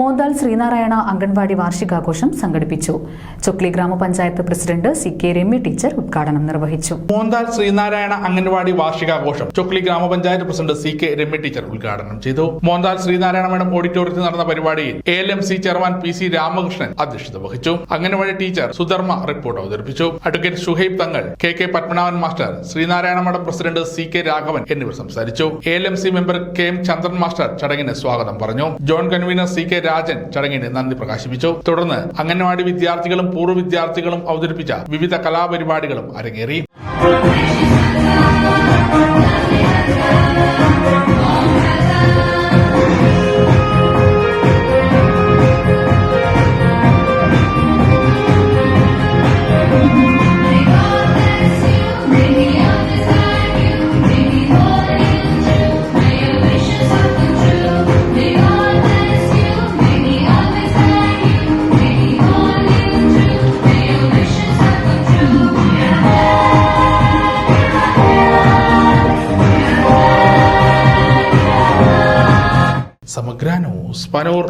മോന്താൽ ശ്രീനാരായണ അംഗൻവാടി വാർഷികാഘോഷം സംഘടിപ്പിച്ചു. ചൊക്ലി ഗ്രാമപഞ്ചായത്ത് president C K Ramya teacher ഉദ്ഘാടനം നിർവഹിച്ചു. മോന്താൽ ശ്രീനാരായണ അംഗൻവാടി വാർഷികാഘോഷം ചൊക്ലി ഗ്രാമപഞ്ചായത്ത് president C K Ramya teacher ഉദ്ഘാടനം ചെയ്തു. മോന്താൽ ശ്രീനാരായണ മേഡം ഓഡിറ്റോറിയത്തിൽ നടന്ന പരിപാടിയിൽ A L M C chairman P C Ramakrishnan അധ്യക്ഷത വഹിച്ചു. അംഗൻവാടി ടീച്ചർ സുധർമ്മ റിപ്പോർട്ട് അവതരിപ്പിച്ചു. Advocate Shuhaib Thangal K K Padmanabhan master Sreenarayana മഠം പ്രസിഡന്റ് സി കെ രാഘവൻ എന്നിവർ സംസാരിച്ചു. A L M C member K M Chandran master ചടങ്ങിന് സ്വാഗതം പറഞ്ഞു. Joint convener C K Rajan ചടങ്ങിന് നന്ദി പ്രകാശിപ്പിച്ചു. തുടർന്ന് അംഗൻവാടി വിദ്യാർത്ഥികളും പൂർവ വിദ്യാർത്ഥികളും അവതരിപ്പിച്ച വിവിധ കലാപരിപാടികളും അരങ്ങേറി. സമഗ്ര ന്യൂസ് പനൂർ